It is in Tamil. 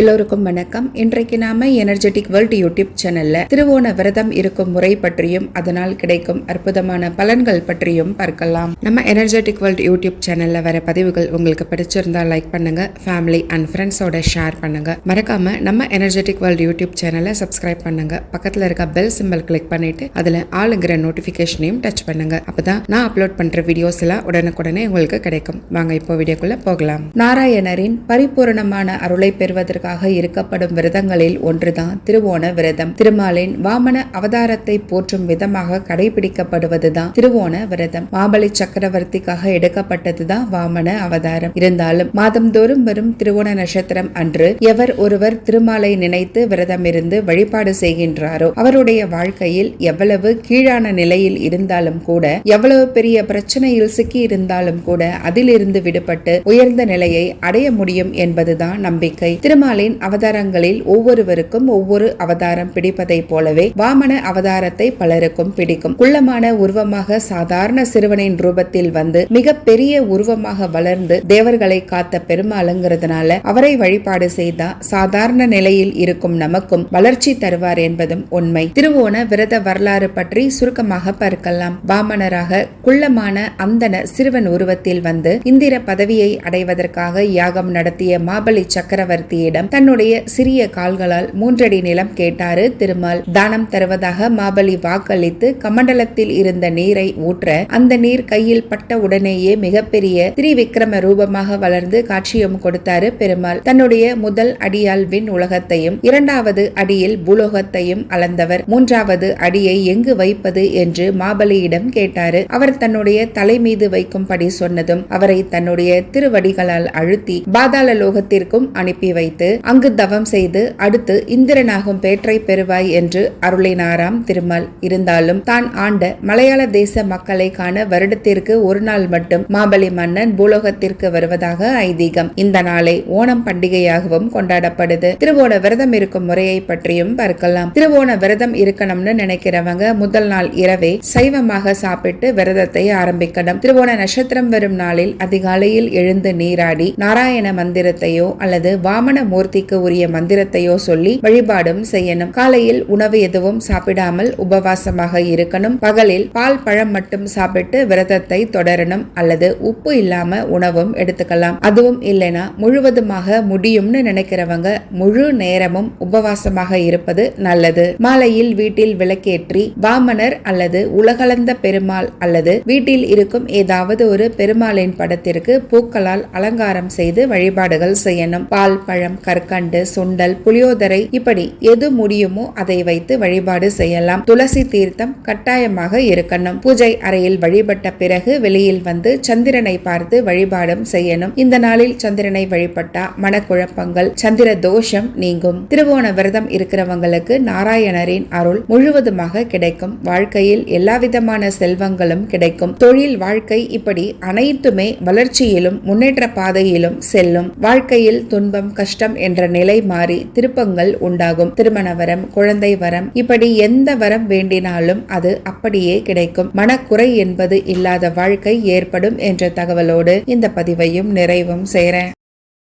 எல்லோருக்கும் வணக்கம். இன்றைக்கு நாம எனர்ஜெட்டிக் வேர்ல்ட் யூடியூப் சேனல்ல திருவோண விரதம் இருக்கும் முறை பற்றியும் அதனால் கிடைக்கும் அற்புதமான பலன்கள் பற்றியும் பார்க்கலாம். நம்ம எனர்ஜெட்டிக் வேர்ல்ட் யூடியூப் சேனல்ல வர பதிவுகள் உங்களுக்கு பிடிச்சிருந்தா லைக் பண்ணுங்க ஃபேமிலி அண்ட் ஃப்ரெண்ட்ஸோட ஷேர் பண்ணுங்க. மறக்காம நம்ம எனர்ஜெட்டிக் வேர்ல்ட் யூடியூப் சேனலை சப்ஸ்கிரைப் பண்ணுங்க. பக்கத்துல இருக்க பெல் சிம்பிள் கிளிக் பண்ணிட்டு அதுல ஆளுங்கிற நோட்டிபிகேஷனையும் டச் பண்ணுங்க. அப்பதான் நான் அப்லோட் பண்ற வீடியோஸ் எல்லாம் உடனுக்குடனே உங்களுக்கு கிடைக்கும். வாங்க இப்போ வீடியோக்குள்ள போகலாம். நாராயணரின் பரிபூரணமான அருளை பெறுவதற்காக இருக்கப்படும் விரதங்களில் ஒன்றுதான் திருவோண விரதம். திருமாலின் வாமன அவதாரத்தை போற்றும் விதமாக கடைபிடிக்கப்படுவதுதான் திருவோண விரதம். மாபலி சக்கரவர்த்திக்காக எடுக்கப்பட்டதுதான் வாமன அவதாரம். இருந்தாலும் மாதந்தோறும் வரும் திருவோண நட்சத்திரம் அன்று எவர் ஒருவர் திருமாலை நினைத்து விரதம் இருந்து வழிபாடு செய்கின்றாரோ அவருடைய வாழ்க்கையில் எவ்வளவு கீழான நிலையில் இருந்தாலும் கூட எவ்வளவு பெரிய பிரச்சனையில் சிக்கி இருந்தாலும் கூட அதிலிருந்து விடுபட்டு உயர்ந்த நிலையை அடைய முடியும் என்பதுதான் நம்பிக்கை. திருமாலை திருமாலின் அவதாரங்களில் ஒவ்வொருவருக்கும் ஒவ்வொரு அவதாரம் பிடிப்பதைப் போலவே வாமன அவதாரத்தை பலருக்கும் பிடிக்கும். குள்ளமான உருவமாக சாதாரண சிறுவனின் ரூபத்தில் வந்து மிக பெரிய உருவமாக வளர்ந்து தேவர்களை காத்த பெருமாளுங்கிறதுனால அவரை வழிபாடு செய்தா சாதாரண நிலையில் இருக்கும் நமக்கும் வளர்ச்சி தருவார் என்பதும் உண்மை. திருவோண விரத வரலாறு பற்றி சுருக்கமாக பார்க்கலாம். வாமனராக குள்ளமான அந்தன சிறுவன் உருவத்தில் வந்து இந்திர பதவியை அடைவதற்காக யாகம் நடத்திய மாபலி சக்கரவர்த்தியிடம் தன்னுடைய சிறிய கால்களால் மூன்றடி நிலம் கேட்டாரு. திருமால் தானம் தருவதாக மாபலி வாக்களித்து கமண்டலத்தில் இருந்த நீரை ஊற்ற அந்த நீர் கையில் பட்ட உடனேயே மிகப்பெரிய திரிவிக்ரம ரூபமாக வளர்ந்து காட்சியும் கொடுத்தாரு பெருமாள். தன்னுடைய முதல் அடியால் விண் உலகத்தையும் இரண்டாவது அடியில் பூலோகத்தையும் அளந்தவர். மூன்றாவது அடியை எங்கு வைப்பது என்று மாபலியிடம் கேட்டாரு. அவர் தன்னுடைய தலை மீது வைக்கும்படி சொன்னதும் அவரை தன்னுடைய திருவடிகளால் அழுத்தி பாதாள லோகத்திற்கும் அனுப்பி வைத்து அங்கு தவம் செய்து அடுத்து இந்திரனாகும் பேற்றை பெறுவாய் என்று அருளினாராம் திருமால். இருந்தாலும் தான் ஆண்ட மலையாள தேச மக்களை காண வருடத்திற்கு ஒரு நாள் மட்டும் மாபலி மன்னன் பூலோகத்திற்கு வருவதாக ஐதீகம். இந்த நாளை ஓணம் பண்டிகையாகவும் கொண்டாடப்படுது. திருவோண விரதம் இருக்கும் முறையை பற்றியும் பார்க்கலாம். திருவோண விரதம் இருக்கணும்னு நினைக்கிறவங்க முதல் நாள் இரவே சைவமாக சாப்பிட்டு விரதத்தை ஆரம்பிக்கணும். திருவோண நட்சத்திரம் வரும் நாளில் அதிகாலையில் எழுந்து நீராடி நாராயண மந்திரத்தையோ அல்லது வாமன மூர்த்திக்கு உரிய மந்திரத்தையோ சொல்லி வழிபாடும் செய்யணும். காலையில் உணவு எதுவும் சாப்பிடாமல் உபவாசமாக இருக்கணும். பகலில் பால் பழம் மட்டும் சாப்பிட்டு விரதத்தை தொடரணும். அல்லது உப்பு இல்லாம உணவும் எடுத்துக்கலாம். அதுவும் இல்லைனா முழுவதுமாக முடியும்னு நினைக்கிறவங்க முழு நேரமும் உபவாசமாக இருப்பது நல்லது. மாலையில் வீட்டில் விளக்கேற்றி வாமனர் அல்லது உலகளந்த பெருமாள் அல்லது வீட்டில் இருக்கும் ஏதாவது ஒரு பெருமாளின் படத்திற்கு பூக்களால் அலங்காரம் செய்து வழிபாடுகள் செய்யணும். பால் பழம் கற்கண்டு சுண்டல் புளியோதரை இப்படி எது முடியுமோ அதை வைத்து வழிபாடு செய்யலாம். துளசி தீர்த்தம் கட்டாயமாக இருக்கணும். பூஜை அறையில் வழிபட்ட பிறகு வெளியில் வந்து சந்திரனை பார்த்து வழிபாடும் செய்யணும். இந்த நாளில் சந்திரனை வழிபட்டா மனக்குழப்பங்கள் சந்திர தோஷம் நீங்கும். திருவோண விரதம் இருக்கிறவங்களுக்கு நாராயணரின் அருள் முழுவதுமாக கிடைக்கும். வாழ்க்கையில் எல்லாவிதமான செல்வங்களும் கிடைக்கும். தொழில் வாழ்க்கை இப்படி அனைத்துமே வளர்ச்சியிலும் முன்னேற்ற பாதையிலும் செல்லும். வாழ்க்கையில் துன்பம் கஷ்டம் என்ற நிலை மாறி திருப்பங்கள் உண்டாகும். திருமண வரம் குழந்தை வரம் இப்படி எந்த வரம் வேண்டினாலும் அது அப்படியே கிடைக்கும். மனக்குறை என்பது இல்லாத வாழ்க்கை ஏற்படும் என்ற தகவலோடு இந்த பதிவையும் நிறைவும் செய்கிறேன்.